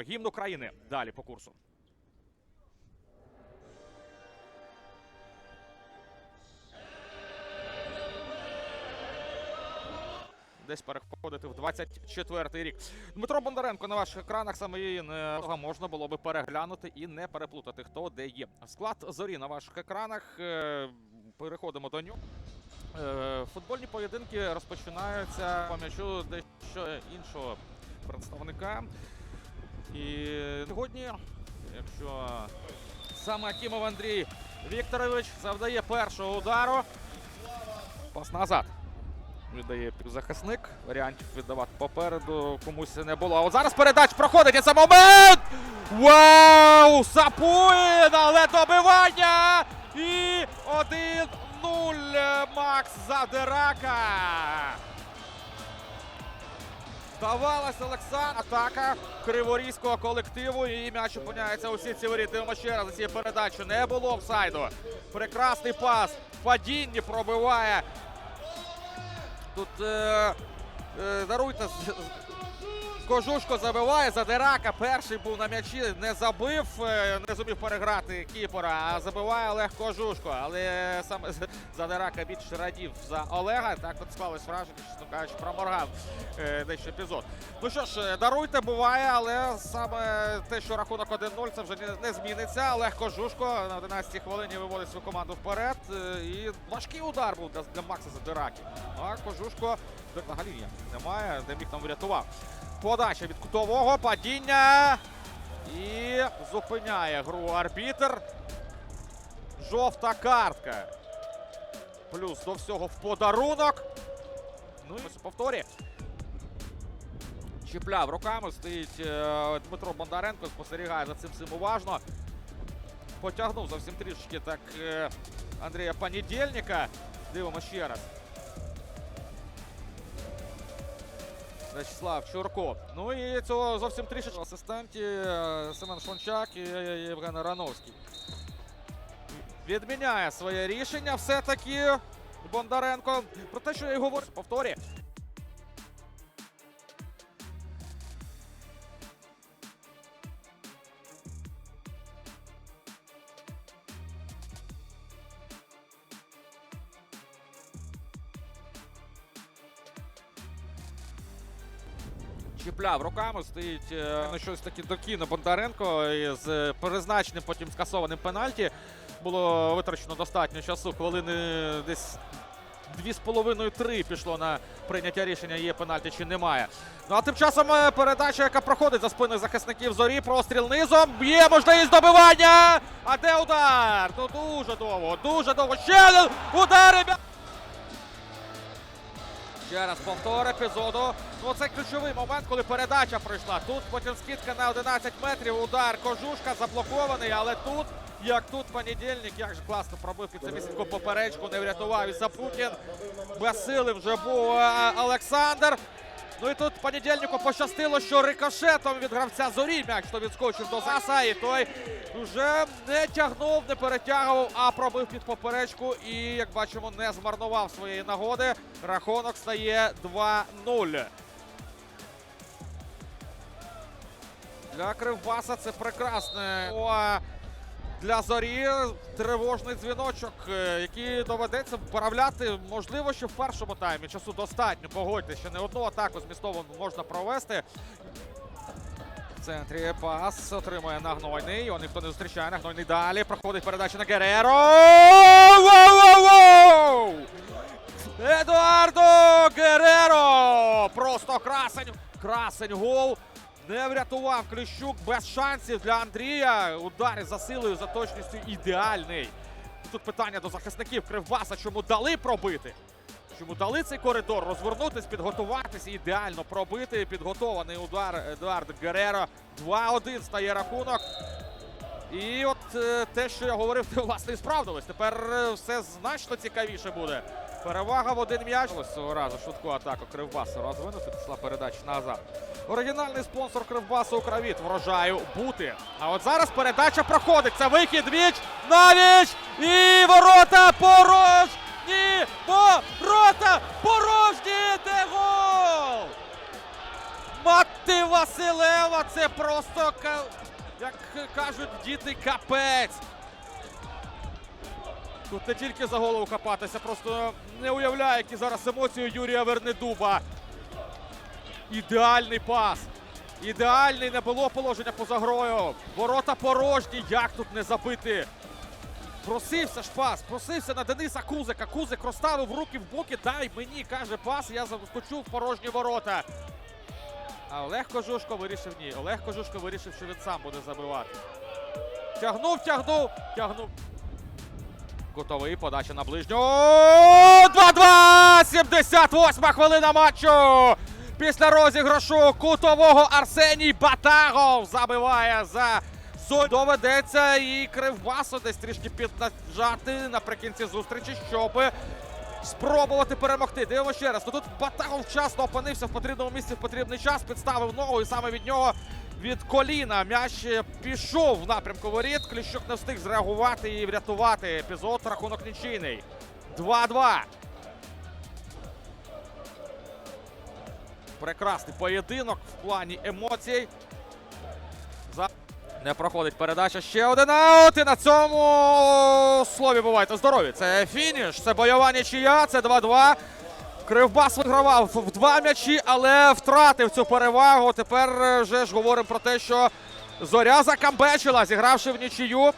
Гімн України. Далі по курсу. Десь переходити в 24-й рік. Дмитро Бондаренко на ваших екранах саме її не можна було би переглянути і не переплутати, хто де є. Склад зорі на ваших екранах. Е, Переходимо до нього. Е, Футбольні поєдинки розпочинаються по м'ячу дещо іншого представника. І сьогодні, якщо саме Акімов Андрій Вікторович завдає першого удару, пас назад. Віддає півзахисник. Варіантів віддавати попереду комусь не було. А от зараз передач проходить. І це момент! Вау! Сапуїн! Але добивання! І 1-0 Макс Задирака. Здавалось, Олександр. Атака криворізького колективу. І м'яч опиняється у сітці воріт. Дивимо ще раз цієї передачі. Не було офсайду. Прекрасний пас. Падінні пробиває. Тут е, е, даруйте. Кожушко забиває, Задирака перший був на м'ячі, не забив, е, не зумів переграти кіпера, а забиває Олег Кожушко. Але саме Задирака більше радів за Олега. Так от склалось враження, чесно кажучи, проморгав е, дещо епізод. Ну що ж, е, даруйте, буває, але саме те, що рахунок 1-0, це вже не, зміниться. Олег Кожушко на 11-й хвилині виводить свою команду вперед. е, І важкий удар був для, Макса Задираки. А Кожушко взагалі немає, де міг там врятував. Подача від кутового, падіння. І зупиняє гру арбітр. Жовта картка. Плюс до всього в подарунок. Ну і повторі. Чіпляв руками, стоїть е, Дмитро Бондаренко, спостерігає за цим всім уважно. Потягнув зовсім трішечки так е, Андрія Панідєльника. Дивимося ще раз. Вячеслав Чурко. Ну і цього зовсім трішечки асистенті е, Семен Шончак і Євген Рановський. Відміняє своє рішення все-таки Бондаренко. Про те, що я й говорю, повторі. Чіпляв руками, стоїть е, на щось таке докійно Бондаренко із е, призначеним потім скасованим пенальті. Було витрачено достатньо часу, хвилини десь дві з половиною три пішло на прийняття рішення, є пенальті чи немає. Ну а тим часом е, передача, яка проходить за спиною захисників зорі, простріл низом. Є можливість добивання! А де удар? Ну дуже довго, дуже довго. Ще один удар! м'я- Ще раз повтор епізоду. Ну це ключовий момент, коли передача пройшла. Тут потім скидка на 11 метрів. Удар кожушка заблокований, але тут, як тут понедільник, як же класно пробив під самісіньку поперечку, не врятував і Сапутін. Без сили вже був е, Олександр. Ну і тут понедільнику пощастило, що рикошетом від гравця зорі м'яч то відскочив до Заса, і той вже не тягнув, не перетягував, а пробив під поперечку. І, як бачимо, не змарнував своєї нагоди. Рахунок стає 2-0. Для Кривбаса це прекрасне. Для зорі тривожний дзвіночок, е, який доведеться вправляти. Можливо, що в першому таймі часу достатньо. Погодьте, що не одну атаку змістовно можна провести. В центрі пас отримує нагнойний. Його ніхто не зустрічає. Нагнойний далі. Проходить передача на Гереро. Воу-воу-воу! Едуардо Гереро! Просто красень. Красень гол. Не врятував Кліщук без шансів для Андрія. Удар за силою, за точністю ідеальний. Тут питання до захисників Кривбаса, чому дали пробити? Чому дали цей коридор розвернутись, підготуватись ідеально пробити. Підготований удар Едуард Гереро. 2-1 стає рахунок. І от е, те, що я говорив, власне, і справдилось. Тепер е, все значно цікавіше буде. Перевага в один м'яч. Ось цього разу швидку атаку Кривбасу розвинути. Пішла передача назад. Оригінальний спонсор Кривбасу Укравіт. Врожаю бути. А от зараз передача проходить. Це вихід віч на віч. І ворота порожні! Ворота порожні! Де гол! Мати Василева! Це просто, як кажуть діти, капець. Тут не тільки за голову копатися, просто не уявляю, які зараз емоції Юрія Вернедуба. Ідеальний пас. Ідеальний не було положення поза грою. Ворота порожні. Як тут не забити? Просився ж пас, просився на Дениса Кузика. Кузик розставив руки в боки. Дай мені, каже пас. Я заскочу порожні ворота. А Олег Кожушко вирішив ні. Олег Кожушко вирішив, що він сам буде забивати. Тягнув, тягнув, тягнув. Готовий. Подача на ближню. 2-2! 78 хвилина матчу. Після розіграшу кутового Арсеній Батагов забиває за зонь. Доведеться і Кривбасу десь трішки піднажати наприкінці зустрічі, щоб спробувати перемогти. Дивимося ще раз. Ну, тут Батагов вчасно опинився в потрібному місці в потрібний час, підставив ногу, і саме від нього від коліна м'яч пішов в напрямку воріт. Кліщук не встиг зреагувати і врятувати епізод. Рахунок нічийний. 2-2. Прекрасний поєдинок в плані емоцій. Не проходить передача. Ще один аут. І на цьому слові бувайте здорові. Це фініш, це бойова нічия, це 2-2. Кривбас вигравав в два м'ячі, але втратив цю перевагу. Тепер е, вже ж говоримо про те, що зоря закамбечила, зігравши в нічию.